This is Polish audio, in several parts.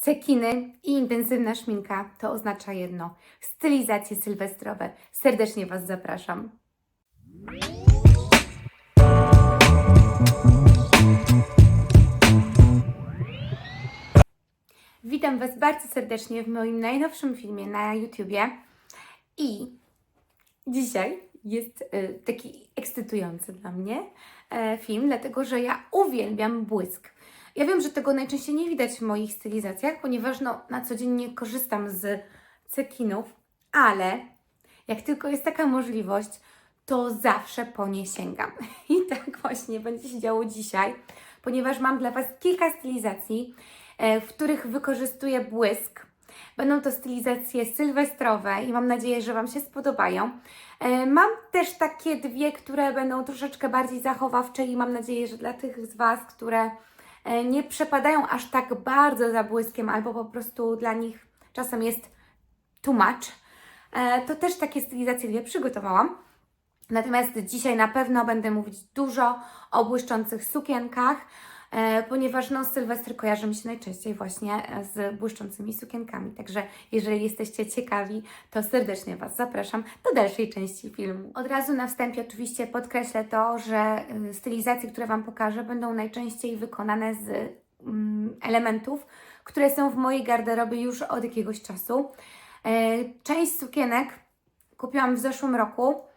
Cekiny i intensywna szminka to oznacza jedno stylizacje sylwestrowe. Serdecznie Was zapraszam. Witam Was bardzo serdecznie w moim najnowszym filmie na YouTubie. I dzisiaj jest e, taki ekscytujący dla mnie e, film, dlatego że ja uwielbiam błysk. Ja wiem, że tego najczęściej nie widać w moich stylizacjach, ponieważ no, na co dzień nie korzystam z cekinów, ale jak tylko jest taka możliwość, to zawsze po nie sięgam. I tak właśnie będzie się działo dzisiaj, ponieważ mam dla Was kilka stylizacji, e, w których wykorzystuję błysk. Będą to stylizacje sylwestrowe i mam nadzieję, że Wam się spodobają. E, Mam też takie dwie, które będą troszeczkę bardziej zachowawcze i mam nadzieję, że dla tych z Was, które nie przepadają aż tak bardzo za błyskiem albo po prostu dla nich czasem jest too much, e, to też takie stylizacje dwie przygotowałam. Natomiast dzisiaj na pewno będę mówić dużo o błyszczących sukienkach, e, ponieważ no, Sylwester kojarzy mi się najczęściej właśnie e, z błyszczącymi sukienkami. Także jeżeli jesteście ciekawi, to serdecznie Was zapraszam do dalszej części filmu. Od razu na wstępie oczywiście podkreślę to, że y, stylizacje, które Wam pokażę, będą najczęściej wykonane z mm, elementów, które są w mojej garderobie już od jakiegoś czasu. E, Część sukienek kupiłam w zeszłym roku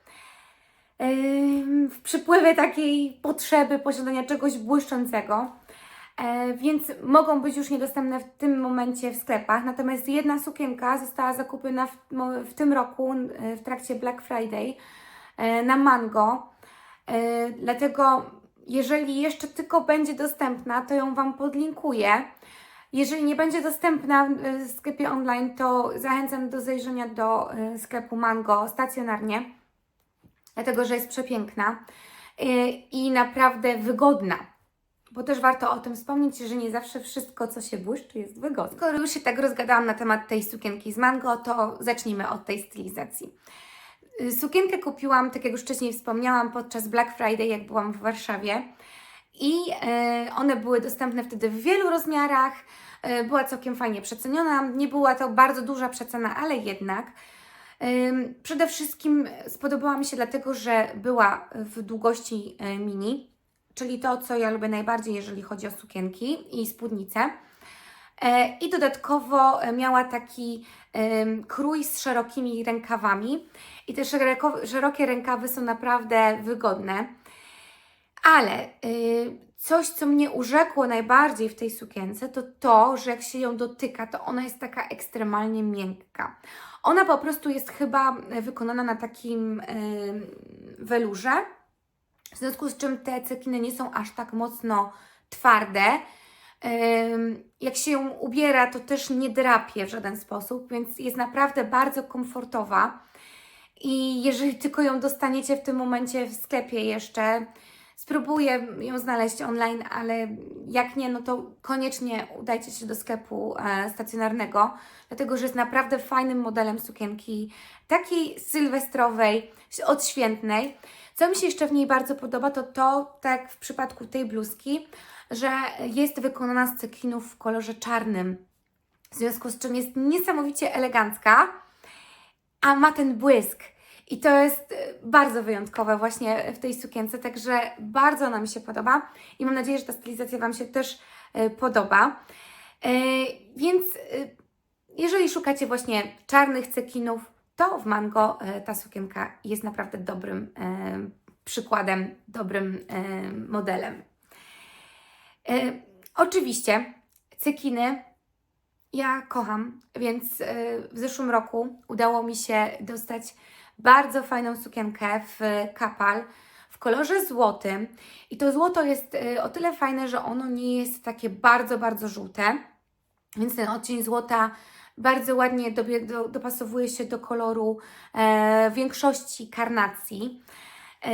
w przypływie takiej potrzeby posiadania czegoś błyszczącego, e, więc mogą być już niedostępne w tym momencie w sklepach. Natomiast jedna sukienka została zakupiona w, w tym roku e, w trakcie Black Friday e, na Mango. Dlatego, jeżeli jeszcze tylko będzie dostępna, to ją Wam podlinkuję. Jeżeli nie będzie dostępna w sklepie online, to zachęcam do zajrzenia do sklepu Mango stacjonarnie dlatego że jest przepiękna yy, i naprawdę wygodna. Bo też warto o tym wspomnieć, że nie zawsze wszystko, co się błyszczy, jest wygodne. Skoro już się tak rozgadałam na temat tej sukienki z mango, to zacznijmy od tej stylizacji. Yy, Sukienkę kupiłam, tak jak już wcześniej wspomniałam, podczas Black Friday, jak byłam w Warszawie. I yy, one były dostępne wtedy w wielu rozmiarach. Była całkiem fajnie przeceniona. Nie była to bardzo duża przecena, ale jednak. Przede wszystkim spodobała mi się dlatego, że była w długości e, mini, czyli to, co ja lubię najbardziej, jeżeli chodzi o sukienki i spódnice. E, I dodatkowo e, miała taki krój z szerokimi rękawami. I te szerokie rękawy są naprawdę wygodne. Ale y, coś, co mnie urzekło najbardziej w tej sukience, to to, że jak się ją dotyka, to ona jest taka ekstremalnie miękka. Ona po prostu jest chyba wykonana na takim y, welurze, w związku z czym te cekiny nie są aż tak mocno twarde. Jak się ją ubiera, to też nie drapie w żaden sposób, więc jest naprawdę bardzo komfortowa. I jeżeli tylko ją dostaniecie w tym momencie w sklepie jeszcze, spróbuję ją znaleźć online, ale jak nie, no to koniecznie udajcie się do sklepu e, stacjonarnego, dlatego że jest naprawdę fajnym modelem sukienki, takiej sylwestrowej, odświętnej. Co mi się jeszcze w niej bardzo podoba, to to, tak w przypadku tej bluzki, że jest wykonana z cekinów w kolorze czarnym, w związku z czym jest niesamowicie elegancka, a ma ten błysk. I to jest e, bardzo wyjątkowe właśnie w tej sukience, także bardzo ona mi się podoba i mam nadzieję, że ta stylizacja Wam się też e, podoba. E, Więc jeżeli szukacie właśnie czarnych cekinów, to w Mango ta sukienka jest naprawdę dobrym przykładem, dobrym modelem. Oczywiście cekiny ja kocham, więc w zeszłym roku udało mi się dostać bardzo fajną sukienkę w kapal w kolorze złotym. I to złoto jest e, o tyle fajne, że ono nie jest takie bardzo, bardzo żółte, więc ten odcień złota bardzo ładnie dobie, do, dopasowuje się do koloru e, większości karnacji. E,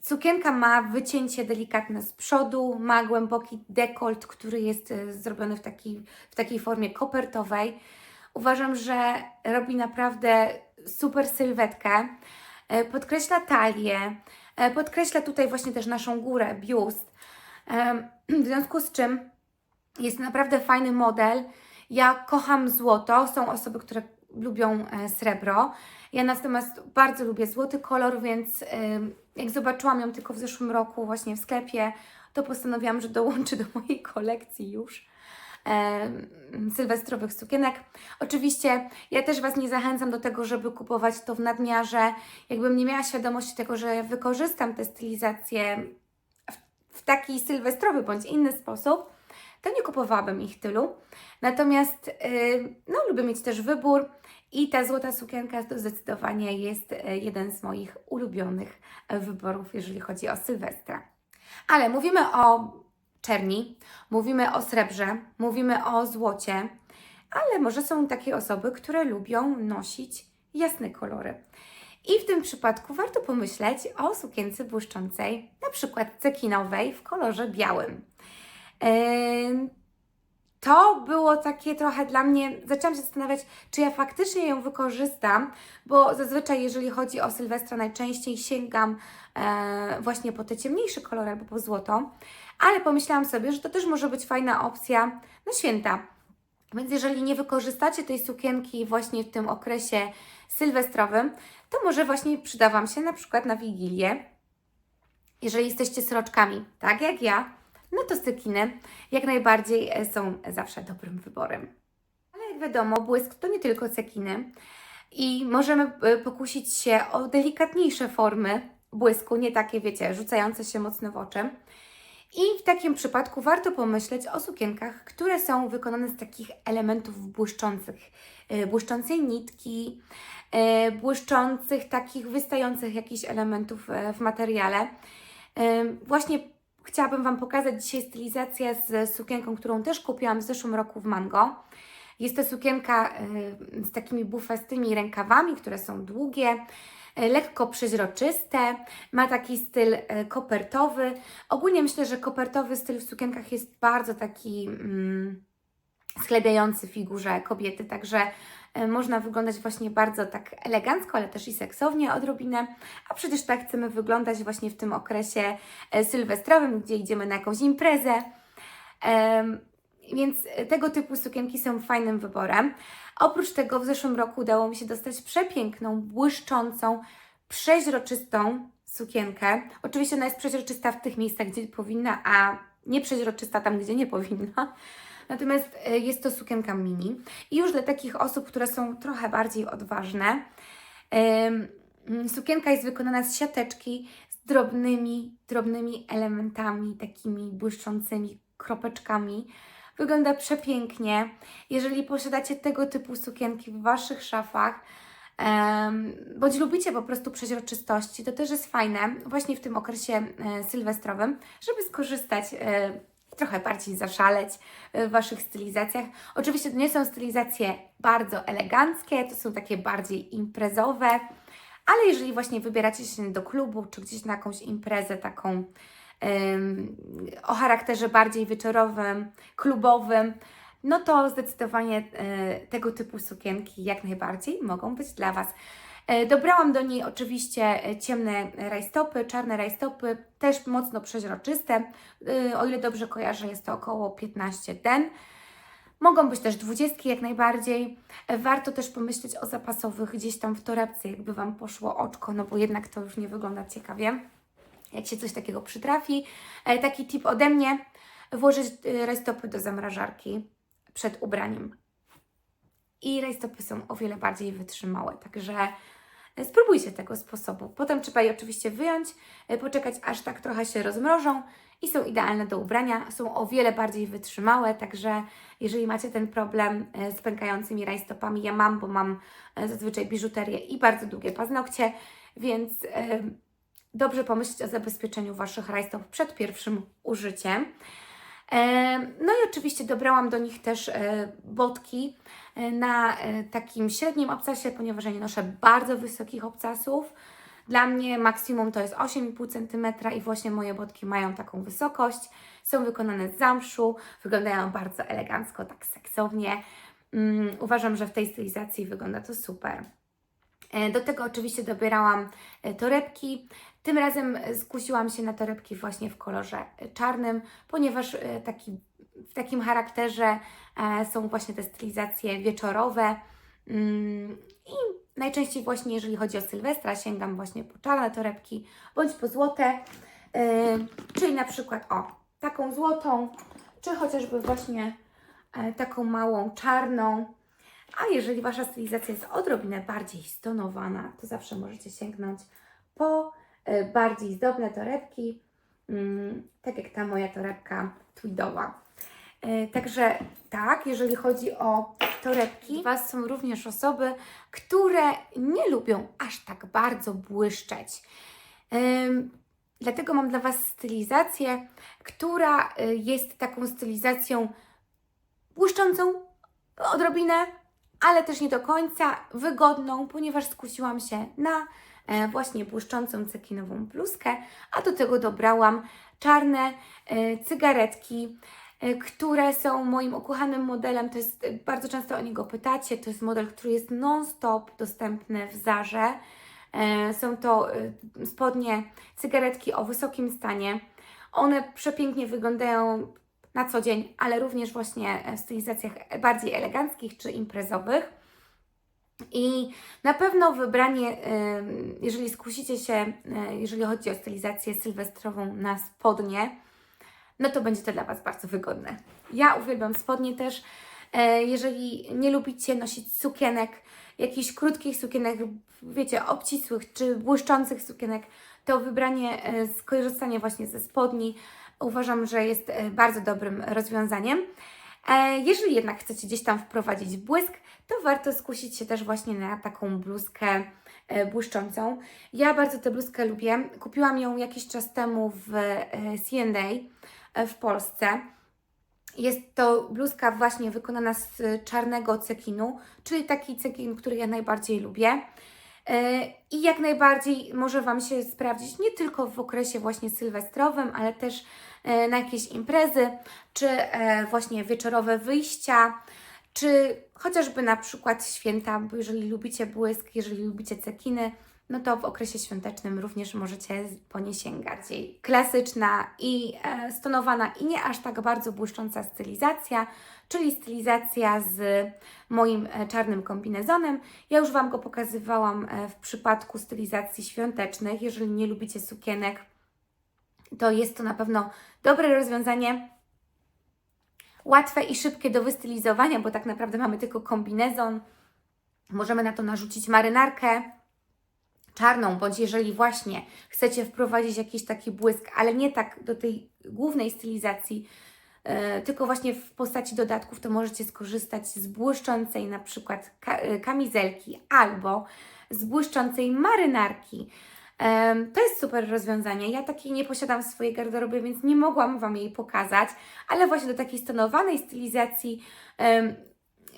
Sukienka ma wycięcie delikatne z przodu, ma głęboki dekolt, który jest e, zrobiony w, taki, w takiej formie kopertowej. Uważam, że robi naprawdę super sylwetkę. E, Podkreśla talię, e, podkreśla tutaj właśnie też naszą górę, biust. W związku z czym Jest naprawdę fajny model. Ja kocham złoto. Są osoby, które lubią e, srebro. Ja natomiast bardzo lubię złoty kolor, więc jak zobaczyłam ją tylko w zeszłym roku właśnie w sklepie, to postanowiłam, że dołączy do mojej kolekcji już sylwestrowych sukienek. Oczywiście ja też Was nie zachęcam do tego, żeby kupować to w nadmiarze. Jakbym nie miała świadomości tego, że wykorzystam te stylizacje w, w taki sylwestrowy bądź inny sposób, to nie kupowałabym ich tylu. Natomiast no, lubię mieć też wybór i ta złota sukienka to zdecydowanie jest y, jeden z moich ulubionych wyborów, jeżeli chodzi o Sylwestra. Ale mówimy o czerni, mówimy o srebrze, mówimy o złocie, ale może są takie osoby, które lubią nosić jasne kolory. I w tym przypadku warto pomyśleć o sukience błyszczącej, na przykład cekinowej w kolorze białym. Yy, To było takie trochę dla mnie, zaczęłam się zastanawiać, czy ja faktycznie ją wykorzystam, bo zazwyczaj jeżeli chodzi o Sylwestra najczęściej sięgam e, właśnie po te ciemniejsze kolory albo po złoto, ale pomyślałam sobie, że to też może być fajna opcja na święta. Więc jeżeli nie wykorzystacie tej sukienki właśnie w tym okresie sylwestrowym, to może właśnie przyda Wam się na przykład na Wigilię. Jeżeli jesteście sroczkami, tak jak ja, no to cekiny jak najbardziej e, są zawsze dobrym wyborem. Ale jak wiadomo, błysk to nie tylko cekiny i możemy e, pokusić się o delikatniejsze formy błysku, nie takie, wiecie, rzucające się mocno w oczy. I w takim przypadku warto pomyśleć o sukienkach, które są wykonane z takich elementów błyszczących, e, błyszczącej nitki, błyszczących, takich wystających jakichś elementów w materiale. Właśnie chciałabym Wam pokazać dzisiaj stylizację z sukienką, którą też kupiłam w zeszłym roku w Mango. Jest to sukienka e, z takimi bufestymi rękawami, które są długie, e, lekko przeźroczyste, ma taki styl e, kopertowy. Ogólnie myślę, że kopertowy styl w sukienkach jest bardzo taki mm, sklebiający figurze kobiety, także można wyglądać właśnie bardzo tak elegancko, ale też i seksownie odrobinę, a przecież tak chcemy wyglądać właśnie w tym okresie e, sylwestrowym, gdzie idziemy na jakąś imprezę. Więc tego typu sukienki są fajnym wyborem. Oprócz tego w zeszłym roku udało mi się dostać przepiękną, błyszczącą, przeźroczystą sukienkę. Oczywiście ona jest przeźroczysta w tych miejscach, gdzie powinna, a nie przeźroczysta tam, gdzie nie powinna. Natomiast e, jest to sukienka mini. I już dla takich osób, które są trochę bardziej odważne, mm, sukienka jest wykonana z siateczki z drobnymi, drobnymi elementami, takimi błyszczącymi kropeczkami. Wygląda przepięknie. Jeżeli posiadacie tego typu sukienki w Waszych szafach, bądź lubicie po prostu przeźroczystości, to też jest fajne właśnie w tym okresie e, sylwestrowym, żeby skorzystać, e, trochę bardziej zaszaleć w Waszych stylizacjach. Oczywiście to nie są stylizacje bardzo eleganckie, to są takie bardziej imprezowe, ale jeżeli właśnie wybieracie się do klubu, czy gdzieś na jakąś imprezę taką em, o charakterze bardziej wieczorowym, klubowym, no to zdecydowanie e, tego typu sukienki jak najbardziej mogą być dla Was. E, Dobrałam do niej oczywiście e, ciemne rajstopy, czarne rajstopy, też mocno przeźroczyste. E, O ile dobrze kojarzę, jest to około 15 den. Mogą być też dwudziestki jak najbardziej. Warto też pomyśleć o zapasowych gdzieś tam w torebce, jakby Wam poszło oczko, no bo jednak to już nie wygląda ciekawie. Jak się coś takiego przytrafi. Taki tip ode mnie, włożyć rajstopy do zamrażarki przed ubraniem. I rajstopy są o wiele bardziej wytrzymałe, także spróbujcie tego sposobu. Potem trzeba je oczywiście wyjąć, e, poczekać aż tak trochę się rozmrożą i są idealne do ubrania. Są o wiele bardziej wytrzymałe, także jeżeli macie ten problem e, z pękającymi rajstopami, ja mam, bo mam e, zazwyczaj biżuterię i bardzo długie paznokcie, więc dobrze pomyśleć o zabezpieczeniu Waszych rajstop przed pierwszym użyciem. E, No i oczywiście dobrałam do nich też e, botki e, na takim średnim obcasie, ponieważ ja nie noszę bardzo wysokich obcasów. Dla mnie maksimum to jest 8,5 cm i właśnie moje botki mają taką wysokość. Są wykonane z zamszu, wyglądają bardzo elegancko, tak seksownie. Mm, uważam, że w tej stylizacji wygląda to super. Do tego oczywiście dobierałam torebki. Tym razem e, skusiłam się na torebki właśnie w kolorze e, czarnym, ponieważ e, taki w takim charakterze są właśnie te stylizacje wieczorowe. Mm, I najczęściej właśnie, jeżeli chodzi o Sylwestra, sięgam właśnie po czarne torebki bądź po złote, czyli na przykład o taką złotą, czy chociażby właśnie taką małą czarną. A jeżeli Wasza stylizacja jest odrobinę bardziej stonowana, to zawsze możecie sięgnąć po bardziej zdobne torebki, mm, tak jak ta moja torebka tweedowa. E, Także tak, jeżeli chodzi o torebki, Was są również osoby, które nie lubią aż tak bardzo błyszczeć. Ym, Dlatego mam dla Was stylizację, która jest taką stylizacją błyszczącą odrobinę, ale też nie do końca wygodną, ponieważ skusiłam się na e, właśnie błyszczącą cekinową bluzkę, a do tego dobrałam czarne e, cygaretki, e, które są moim ukochanym modelem. To jest, e, bardzo często o niego pytacie, to jest model, który jest non-stop dostępny w Zarze. E, Są to e, spodnie, cygaretki o wysokim stanie. One przepięknie wyglądają na co dzień, ale również właśnie w stylizacjach bardziej eleganckich czy imprezowych. I na pewno wybranie, jeżeli skusicie się, e, jeżeli chodzi o stylizację sylwestrową na spodnie, no to będzie to dla Was bardzo wygodne. Ja uwielbiam spodnie też. E, Jeżeli nie lubicie nosić sukienek, jakichś krótkich sukienek, wiecie, obcisłych czy błyszczących sukienek, to wybranie, e, skorzystanie właśnie ze spodni uważam, że jest bardzo dobrym rozwiązaniem. Jeżeli jednak chcecie gdzieś tam wprowadzić błysk, to warto skusić się też właśnie na taką bluzkę e, błyszczącą. Ja bardzo tę bluzkę lubię. Kupiłam ją jakiś czas temu w e, C&A e, w Polsce. Jest to bluzka właśnie wykonana z czarnego cekinu, czyli taki cekin, który ja najbardziej lubię. I jak najbardziej może Wam się sprawdzić nie tylko w okresie właśnie sylwestrowym, ale też na jakieś imprezy, czy właśnie wieczorowe wyjścia, czy chociażby na przykład święta, jeżeli lubicie błysk, jeżeli lubicie cekiny, no to w okresie świątecznym również możecie po nie sięgać. Bardziej Klasyczna i e, stonowana i nie aż tak bardzo błyszcząca stylizacja, czyli stylizacja z moim e, czarnym kombinezonem. Ja już Wam go pokazywałam e, w przypadku stylizacji świątecznych. Jeżeli nie lubicie sukienek, to jest to na pewno dobre rozwiązanie. Łatwe i szybkie do wystylizowania, bo tak naprawdę mamy tylko kombinezon. Możemy na to narzucić marynarkę czarną, bądź jeżeli właśnie chcecie wprowadzić jakiś taki błysk, ale nie tak do tej głównej stylizacji, e, tylko właśnie w postaci dodatków, to możecie skorzystać z błyszczącej na przykład ka- kamizelki albo z błyszczącej marynarki. To jest super rozwiązanie. Ja takiej nie posiadam w swojej garderobie, więc nie mogłam Wam jej pokazać, ale właśnie do takiej stonowanej stylizacji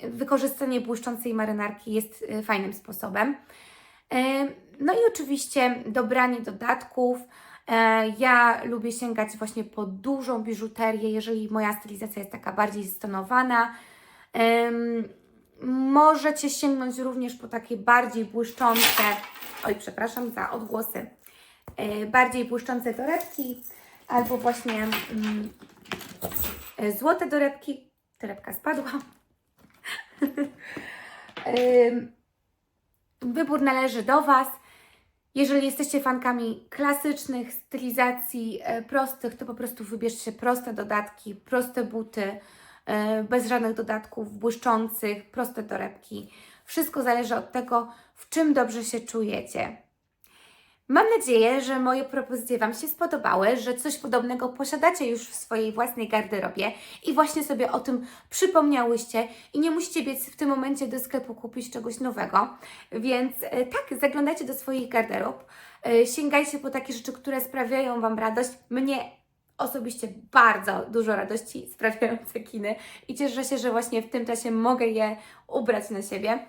wykorzystanie błyszczącej marynarki jest e, fajnym sposobem. Em, No i oczywiście dobranie dodatków. E, Ja lubię sięgać właśnie po dużą biżuterię, jeżeli moja stylizacja jest taka bardziej stonowana. Możecie sięgnąć również po takie bardziej błyszczące, oj przepraszam za odgłosy, e, bardziej błyszczące torebki albo właśnie mm, e, złote torebki. Torebka spadła. Wybór należy do Was. Jeżeli jesteście fankami klasycznych stylizacji e, prostych, to po prostu wybierzcie proste dodatki, proste buty, bez żadnych dodatków, błyszczących, proste torebki. Wszystko zależy od tego, w czym dobrze się czujecie. Mam nadzieję, że moje propozycje Wam się spodobały, że coś podobnego posiadacie już w swojej własnej garderobie i właśnie sobie o tym przypomniałyście i nie musicie biec w tym momencie do sklepu kupić czegoś nowego. Więc e, tak, zaglądajcie do swoich garderob, e, sięgajcie po takie rzeczy, które sprawiają Wam radość. Mnie osobiście bardzo dużo radości sprawiają cekiny i cieszę się, że właśnie w tym czasie mogę je ubrać na siebie.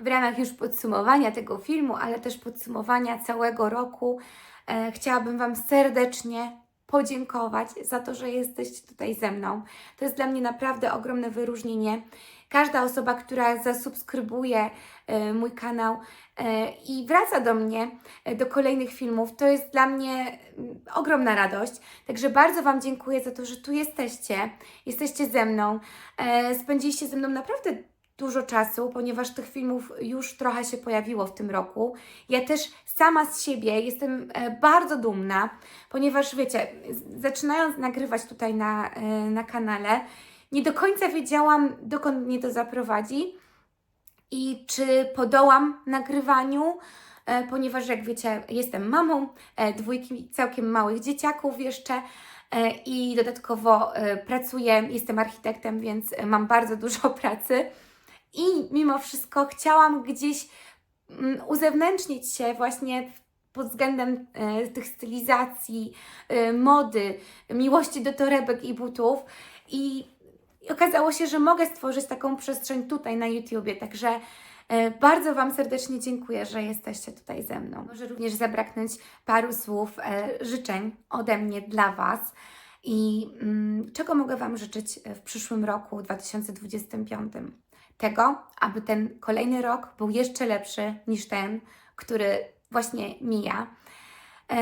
W ramach już podsumowania tego filmu, ale też podsumowania całego roku, e, chciałabym Wam serdecznie podziękować za to, że jesteście tutaj ze mną. To jest dla mnie naprawdę ogromne wyróżnienie. Każda osoba, która zasubskrybuje e, mój kanał e, i wraca do mnie e, do kolejnych filmów, to jest dla mnie mm, ogromna radość. Także bardzo Wam dziękuję za to, że tu jesteście, jesteście ze mną. E, spędziliście ze mną naprawdę dużo czasu, ponieważ tych filmów już trochę się pojawiło w tym roku. Ja też sama z siebie jestem e, bardzo dumna, ponieważ wiecie, zaczynając nagrywać tutaj na, e, na kanale, nie do końca wiedziałam, dokąd mnie to zaprowadzi i czy podołam nagrywaniu, e, ponieważ jak wiecie, jestem mamą dwójki całkiem małych dzieciaków jeszcze i dodatkowo pracuję, jestem architektem, więc mam bardzo dużo pracy i mimo wszystko chciałam gdzieś mm, uzewnętrznić się właśnie pod względem e, tych stylizacji, e, mody, miłości do torebek i butów i okazało się, że mogę stworzyć taką przestrzeń tutaj na YouTubie, także e, bardzo Wam serdecznie dziękuję, że jesteście tutaj ze mną. Może również zabraknąć paru słów życzeń ode mnie dla Was i mm, czego mogę Wam życzyć w przyszłym roku 2025. Tego, aby ten kolejny rok był jeszcze lepszy niż ten, który właśnie mija. E,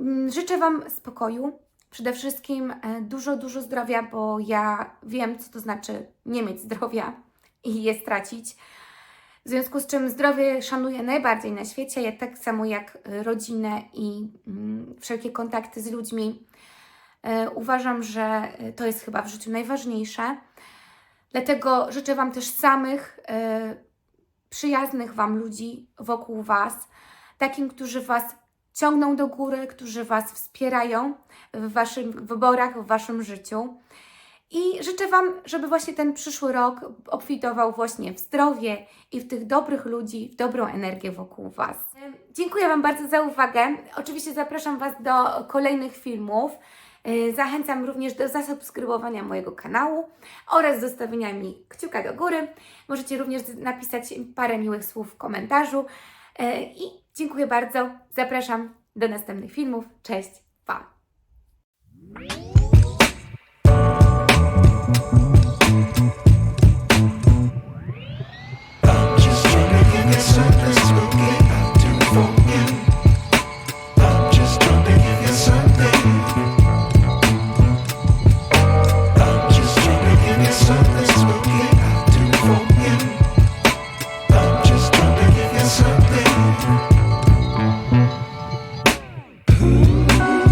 mm, życzę Wam spokoju, Przede wszystkim e, dużo, dużo zdrowia, bo ja wiem, co to znaczy nie mieć zdrowia i je stracić. W związku z czym zdrowie szanuję najbardziej na świecie, ja tak samo jak e, rodzinę i mm, wszelkie kontakty z ludźmi. Uważam, że to jest chyba w życiu najważniejsze. Dlatego życzę Wam też samych e, przyjaznych Wam ludzi wokół Was, takim, którzy Was ciągną do góry, którzy Was wspierają w Waszych wyborach, w Waszym życiu. I życzę Wam, żeby właśnie ten przyszły rok obfitował właśnie w zdrowie i w tych dobrych ludzi, w dobrą energię wokół Was. Dziękuję Wam bardzo za uwagę. Oczywiście zapraszam Was do kolejnych filmów. Yy, Zachęcam również do zasubskrybowania mojego kanału oraz zostawienia mi kciuka do góry. Możecie również napisać parę miłych słów w komentarzu. Yy, I dziękuję bardzo. Zapraszam do następnych filmów. Cześć, pa!